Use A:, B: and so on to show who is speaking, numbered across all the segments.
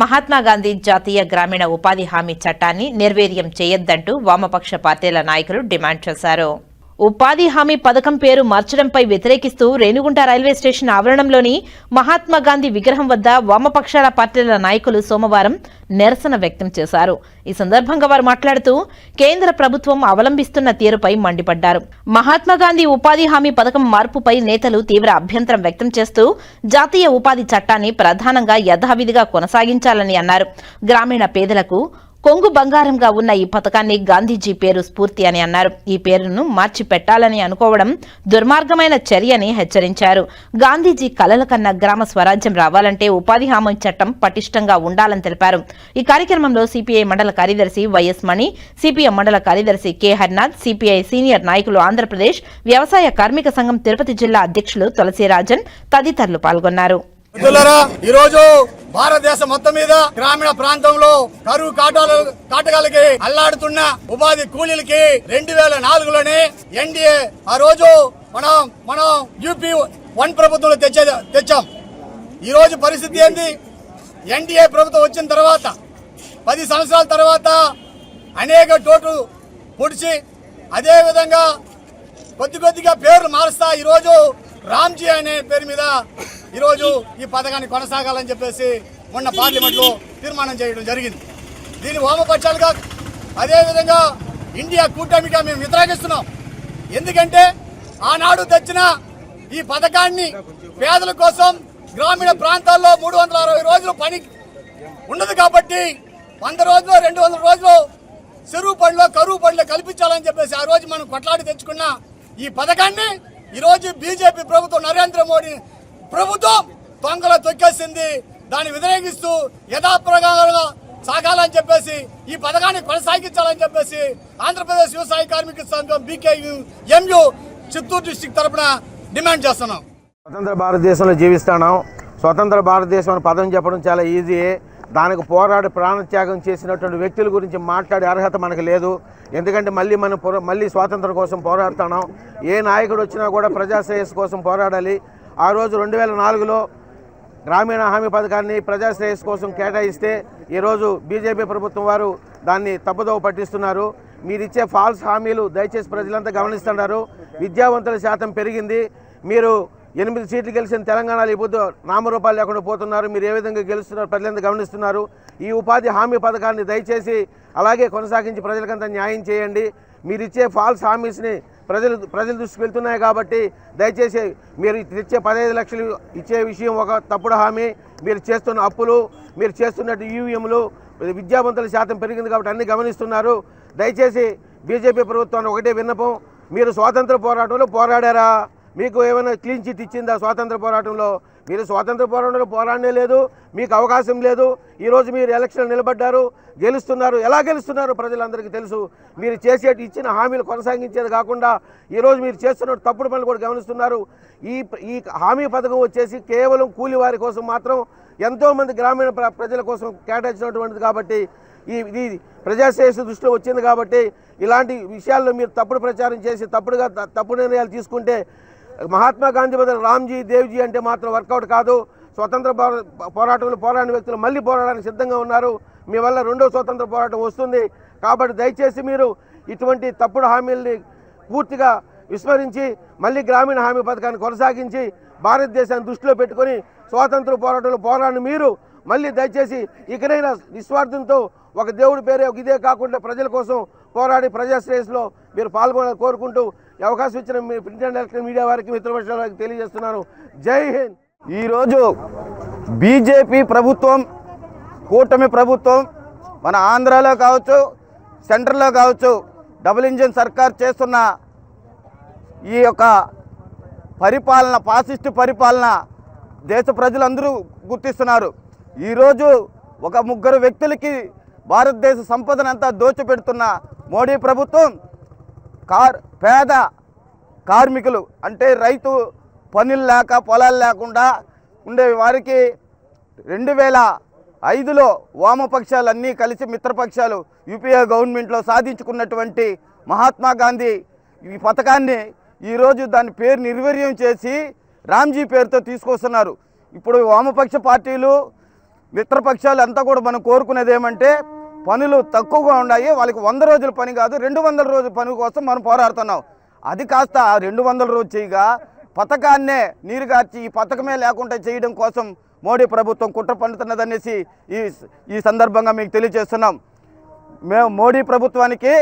A: మహాత్మా గాంధీ జాతీయ గ్రామీణ ఉపాధి హామీ చట్టాన్ని నిర్వీర్యం చేయొద్దంటూ వామపక్ష పార్టీల నాయకులు డిమాండ్ చేశారు. ఉపాధి హామీ పథకం పేరు మార్చడంపై వ్యతిరేకిస్తూ రేణిగుంట రైల్వే స్టేషన్ ఆవరణంలోని మహాత్మాగాంధీ విగ్రహం వద్ద వామపక్షాల పార్టీల నాయకులు సోమవారం నిరసన వ్యక్తం చేశారు. ఈ సందర్భంగా వారు మాట్లాడుతూ కేంద్ర ప్రభుత్వం అవలంబిస్తున్న తీరుపై మండిపడ్డారు. మహాత్మాగాంధీ ఉపాధి హామీ పథకం మార్పుపై నేతలు తీవ్ర అభ్యంతరం వ్యక్తం చేస్తూ జాతీయ ఉపాధి చట్టాన్ని ప్రధానంగా యథావిధిగా కొనసాగించాలని అన్నారు. గ్రామీణ పేదలకు కొంగు బంగారంగా ఉన్న ఈ పథకాన్ని గాంధీజీ పేరు స్ఫూర్తి అని అన్నారు. ఈ పేరును మార్చి పెట్టాలని అనుకోవడం దుర్మార్గమైన చర్యని హెచ్చరించారు. గాంధీజీ కలల కన్నా గ్రామ స్వరాజ్యం రావాలంటే ఉపాధి హామీ చట్టం పటిష్టంగా ఉండాలని తెలిపారు. ఈ కార్యక్రమంలో సిపిఐ మండల కార్యదర్శి వైఎస్ మణి సిపిఎం మండల కార్యదర్శి కె. హరినాథ్ సిపిఐ సీనియర్ నాయకులు ఆంధ్రప్రదేశ్ వ్యవసాయ కార్మిక సంఘం తిరుపతి జిల్లా అధ్యక్షులు తులసిరాజన్ తదితరులు పాల్గొన్నారు.
B: ఈరోజు భారతదేశం మొత్తం మీద గ్రామీణ ప్రాంతంలో కరువు కాటాలు కాటకాలకి అల్లాడుతున్న ఉపాధి కూలీలకి రెండు వేల నాలుగులోనే ఎన్డీఏ ఆ రోజు మనం మనం యూపీ వన్ ప్రభుత్వంలో తెచ్చే తెచ్చాం. ఈ రోజు పరిస్థితి ఏంది? ఎన్డీఏ ప్రభుత్వం వచ్చిన తర్వాత పది సంవత్సరాల తర్వాత అనేక టోటు పొడిచి అదేవిధంగా కొద్ది కొద్దిగా పేర్లు మారుస్తా ఈరోజు రామ్జీ అనే పేరు మీద ఈరోజు ఈ పథకాన్ని కొనసాగాలని చెప్పేసి మొన్న పార్లమెంట్లో తీర్మానం చేయడం జరిగింది. దీని వామపక్షాలుగా అదేవిధంగా ఇండియా కూటమిగా మేము వ్యతిరేకిస్తున్నాం. ఎందుకంటే ఆనాడు తెచ్చిన ఈ పథకాన్ని పేదల కోసం గ్రామీణ ప్రాంతాల్లో మూడు వందల అరవై రోజులు పని ఉండదు కాబట్టి వంద రోజులు రెండు వందల రోజులు చెరువు పనిలో కరువు పనిలో కల్పించాలని చెప్పేసి ఆ రోజు మనం కొట్లాడి తెచ్చుకున్న ఈ పథకాన్ని ఈరోజు బీజేపీ ప్రభుత్వం నరేంద్ర మోడీ ప్రభుత్వం దొంగలు తొక్కేసింది. దాన్ని వ్యతిరేకిస్తూ యథాప్రకారంగా సాగాలని చెప్పేసి ఈ పథకాన్ని కొనసాగించాలని చెప్పేసి ఆంధ్రప్రదేశ్ వ్యవసాయ కార్మిక సంఘం B K M U Chittoor district తరపున డిమాండ్ చేస్తున్నాం.
C: స్వతంత్ర భారతదేశంలో జీవిస్తున్నాం. స్వతంత్ర భారతదేశం అని పదం చెప్పడం చాలా ఈజీ దానికి పోరాడి ప్రాణత్యాగం చేసినటువంటి వ్యక్తుల గురించి మాట్లాడే అర్హత మనకు లేదు. ఎందుకంటే మళ్ళీ మనం మళ్ళీ స్వాతంత్రం కోసం పోరాడుతున్నాం. ఏ నాయకుడు వచ్చినా కూడా ప్రజాశ్రేయస్సు కోసం పోరాడాలి. ఆ రోజు రెండు వేల నాలుగులో గ్రామీణ హామీ పథకాన్ని ప్రజాశ్రేయస్సు కోసం కేటాయిస్తే ఈరోజు బీజేపీ ప్రభుత్వం వారు దాన్ని తప్పుదోవ పట్టిస్తున్నారు. మీరు ఇచ్చే ఫాల్స్ హామీలు దయచేసి ప్రజలంతా గమనిస్తున్నారు. విద్యావంతుల శాతం పెరిగింది. మీరు ఎనిమిది సీట్లు గెలిచిన తెలంగాణలో ఇప్పుడు నామరూపాలు లేకుండా పోతున్నారు. మీరు ఏ విధంగా గెలుస్తున్నారు? ప్రజలంతా గమనిస్తున్నారు. ఈ ఉపాధి హామీ పథకాన్ని దయచేసి అలాగే కొనసాగించి ప్రజలకంతా న్యాయం చేయండి. మీరు ఇచ్చే ఫాల్స్ హామీస్ని ప్రజలు ప్రజల దృష్టికి వెళ్తున్నాయి కాబట్టి దయచేసి మీరు తెచ్చే పదహైదు లక్షలు ఇచ్చే విషయం ఒక తప్పుడు హామీ. మీరు చేస్తున్న అప్పులు మీరు చేస్తున్నట్టు ఈవీఎంలు విద్యావంతుల శాతం పెరిగింది కాబట్టి అన్ని గమనిస్తున్నారు. దయచేసి బీజేపీ ప్రభుత్వాన్ని ఒకటే విన్నపం. మీరు స్వాతంత్ర పోరాటంలో పోరాడారా? మీకు ఏమైనా క్లీన్ చిట్ ఇచ్చిందా స్వాతంత్ర పోరాటంలో? మీరు స్వాతంత్ర పోరాటంలో పోరాడనే లేదు మీకు అవకాశం లేదు. ఈరోజు మీరు ఎలక్షన్ నిలబడ్డారు గెలుస్తున్నారు. ఎలా గెలుస్తున్నారు ప్రజలందరికీ తెలుసు. మీరు చేసే ఇచ్చిన హామీలు కొనసాగించేది కాకుండా ఈరోజు మీరు చేస్తున్న తప్పుడు పనులు కూడా గమనిస్తున్నారు. ఈ ఈ హామీ పథకం వచ్చేసి కేవలం కూలి వారి కోసం మాత్రం ఎంతోమంది గ్రామీణ ప్ర- ప్రజల కోసం కేటాయించినటువంటిది కాబట్టి ఈ ఇది ప్రజాశ్రేయస్సు దృష్టిలో వచ్చింది కాబట్టి ఇలాంటి విషయాల్లో మీరు తప్పుడు ప్రచారం చేసి తప్పుడుగా తప్పుడు నిర్ణయాలు తీసుకుంటే మహాత్మా గాంధీ బదులు రామ్జీ దేవ్జీ అంటే మాత్రం వర్కౌట్ కాదు. స్వతంత్ర పోరాటంలో పోరాడిన వ్యక్తులు మళ్ళీ పోరాడడానికి సిద్ధంగా ఉన్నారు. మీ వల్ల రెండో స్వతంత్ర పోరాటం వస్తుంది. కాబట్టి దయచేసి మీరు ఇటువంటి తప్పుడు హామీల్ని పూర్తిగా విస్మరించి మళ్ళీ గ్రామీణ హామీ పథకాన్ని కొనసాగించి భారతదేశాన్ని దృష్టిలో పెట్టుకొని స్వాతంత్ర పోరాటంలో పోరాడిన మీరు మళ్ళీ దయచేసి ఇకనైనా నిస్వార్థంతో ఒక దేవుడి పేరే ఒక ఇదే కాకుండా ప్రజల కోసం పోరాడి ప్రజాశ్రేయస్లో మీరు పాల్గొనాలని కోరుకుంటూ ఈ అవకాశం ఇచ్చిన మీ ప్రింట్ అండ్ ఎలక్ట్రిక్ మీడియా వారికి మిత్రపక్షాలకు తెలియజేస్తున్నాను. జై హింద్!
D: ఈరోజు బీజేపీ ప్రభుత్వం కూటమి ప్రభుత్వం మన ఆంధ్రాలో కావచ్చు సెంట్రల్లో కావచ్చు డబుల్ ఇంజిన్ సర్కార్ చేస్తున్న ఈ యొక్క పరిపాలన పాసిస్ట్ పరిపాలన దేశ ప్రజలందరూ గుర్తిస్తున్నారు. ఈరోజు ఒక ముగ్గురు వ్యక్తులకి భారతదేశ సంపదనంతా దోచిపెడుతున్న మోడీ ప్రభుత్వం కార్ పేద కార్మికులు అంటే రైతు పనులు లేక పొలాలు లేకుండా ఉండే వారికి రెండు వేల ఐదులో వామపక్షాలు అన్నీ కలిసి మిత్రపక్షాలు యూపీఏ గవర్నమెంట్లో సాధించుకున్నటువంటి మహాత్మా గాంధీ ఈ పథకాన్ని ఈరోజు దాని పేరు నిర్వీర్యం చేసి రామ్జీ పేరుతో తీసుకొస్తున్నారు. ఇప్పుడు వామపక్ష పార్టీలు మిత్రపక్షాలు అంతా కూడా మనం కోరుకునేది ఏమంటే పనులు తక్కువగా ఉన్నాయి. వాళ్ళకి వంద రోజుల పని కాదు రెండు వందల రోజుల పని కోసం మనం పోరాడుతున్నాం. అది కాస్త రెండు వందల రోజు చేయగా పథకాన్నే నీరుగార్చి ఈ పథకమే లేకుండా చేయడం కోసం మోడీ ప్రభుత్వం కుట్ర పండుతున్నదనేసి ఈ ఈ సందర్భంగా మీకు తెలియజేస్తున్నాం. మేము మోడీ ప్రభుత్వానికి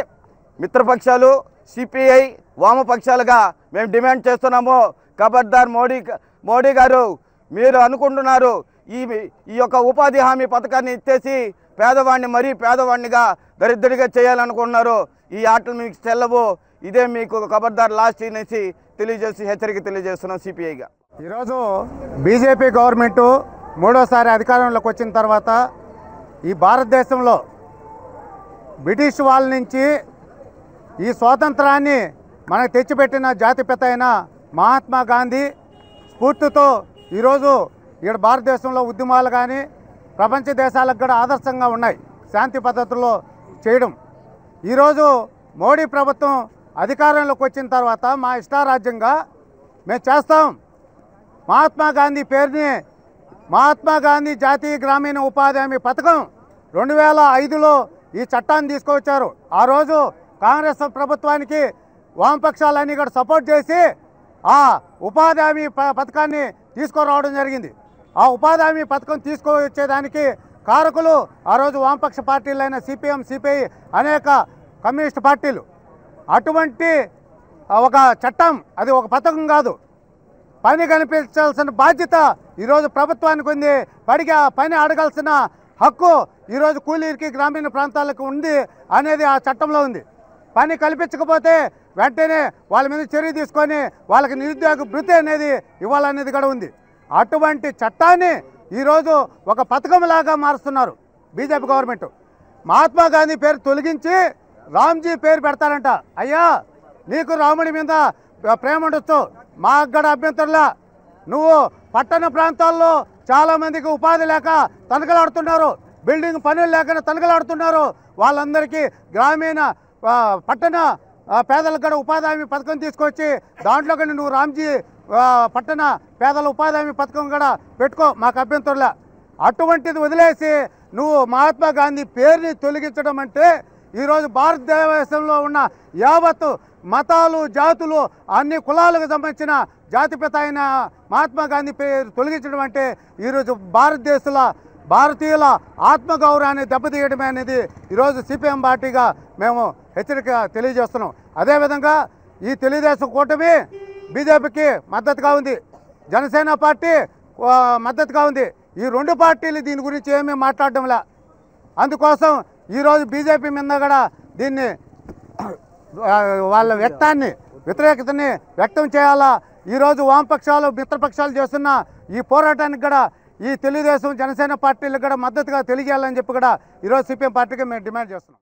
D: మిత్రపక్షాలు సిపిఐ వామపక్షాలుగా మేము డిమాండ్ చేస్తున్నాము. ఖబర్దార్ మోడీ మోడీ గారు మీరు అనుకుంటున్నారు ఈ ఈ యొక్క ఉపాధి హామీ పథకాన్ని ఇచ్చేసి పేదవాడిని మరీ పేదవాడినిగా దరిద్రుడిగా చేయాలనుకుంటున్నారు ఈ ఆటలు మీకు చెల్లవు. ఇదే మీకు ఖబర్దార్ లాస్ట్ అనేసి తెలియజేసి హెచ్చరిక తెలియజేస్తున్నాం సిపిఐగా.
E: ఈరోజు బీజేపీ గవర్నమెంటు మూడోసారి అధికారంలోకి వచ్చిన తర్వాత ఈ భారతదేశంలో బ్రిటిష్ వాళ్ళ నుంచి ఈ స్వాతంత్రాన్ని మనకు తెచ్చిపెట్టిన జాతిపిత అయిన మహాత్మా గాంధీ స్ఫూర్తితో ఈరోజు ఇక్కడ భారతదేశంలో ఉద్యమాలు కానీ ప్రపంచ దేశాలకు కూడా ఆదర్శంగా ఉన్నాయి. శాంతి పద్ధతుల్లో చేయడం. ఈరోజు మోడీ ప్రభుత్వం అధికారంలోకి వచ్చిన తర్వాత మా ఇష్టారాజ్యంగా మేము చేస్తాం. మహాత్మా గాంధీ పేరుని మహాత్మా గాంధీ జాతీయ గ్రామీణ ఉపాధి హామీ పథకం రెండు వేల ఐదులో ఈ చట్టాన్ని తీసుకొచ్చారు. ఆ రోజు కాంగ్రెస్ ప్రభుత్వానికి వామపక్షాలన్నీ కూడా సపోర్ట్ చేసి ఆ ఉపాధి హామీ పథకాన్ని తీసుకురావడం జరిగింది. ఆ ఉపాధి హామీ పథకం తీసుకువచ్చేదానికి కారకులు ఆ రోజు వామపక్ష పార్టీలైన సిపిఎం సిపిఐ అనేక కమ్యూనిస్ట్ పార్టీలు. అటువంటి ఒక చట్టం అది ఒక పథకం కాదు. పని కనిపించాల్సిన బాధ్యత ఈరోజు ప్రభుత్వానికి ఉంది. పడిగా పని అడగాల్సిన హక్కు ఈరోజు కూలీలకి గ్రామీణ ప్రాంతాలకు ఉంది అనేది ఆ చట్టంలో ఉంది. పని కల్పించకపోతే వెంటనే వాళ్ళ మీద చర్య తీసుకొని వాళ్ళకి నిరుద్యోగ భృతి అనేది ఇవ్వాలనేది కూడా ఉంది. అటువంటి చట్టాన్ని ఈరోజు ఒక పథకంలాగా మారుస్తున్నారు బీజేపీ గవర్నమెంట్. మహాత్మా గాంధీ పేరు తొలగించి రామ్జీ పేరు పెడతారంట. అయ్యా నీకు రాముడి మీద ప్రేమ ఉండొచ్చు. మా అక్కడ అభ్యంతరులా. నువ్వు పట్టణ ప్రాంతాల్లో చాలామందికి ఉపాధి లేక తనకలాడుతున్నారు. బిల్డింగ్ పనులు లేక తనకలాడుతున్నారు. వాళ్ళందరికీ గ్రామీణ పట్టణ పేదలకు కూడా ఉపాధి హామీ పథకం తీసుకొచ్చి దాంట్లో కానీ నువ్వు రామ్జీ పట్టణ పేదల ఉపాధి హామీ పథకం కూడా పెట్టుకో మాకు అభ్యంతరులే. అటువంటిది వదిలేసి నువ్వు మహాత్మా గాంధీ పేరుని తొలగించడం అంటే ఈరోజు భారతదేశంలో ఉన్న యావత్తు మతాలు జాతులు అన్ని కులాలకు సంబంధించిన జాతిపిత అయిన మహాత్మా గాంధీ పేరు తొలగించడం అంటే ఈరోజు భారతదేశంలో భారతీయుల ఆత్మగౌరవాన్ని దెబ్బతీయడమే అనేది ఈరోజు సిపిఎం పార్టీగా మేము హెచ్చరిక తెలియజేస్తున్నాం. అదేవిధంగా ఈ తెలుగుదేశం కూటమి బీజేపీకి మద్దతుగా ఉంది. జనసేన పార్టీ మద్దతుగా ఉంది. ఈ రెండు పార్టీలు దీని గురించి ఏమీ మాట్లాడడంలా. అందుకోసం ఈరోజు బీజేపీ మీద కూడా దీన్ని వాళ్ళ వ్యక్తాన్ని వ్యతిరేకతని వ్యక్తం చేయాలా? ఈరోజు వామపక్షాలు మిత్రపక్షాలు చేస్తున్న ఈ పోరాటానికి కూడా ఈ తెలుగుదేశం జనసేన పార్టీలకు కూడా మద్దతుగా తెలియజేయాలని చెప్పి కూడా ఈరోజు సిపిఎం పార్టీకి మేము డిమాండ్ చేస్తున్నాం.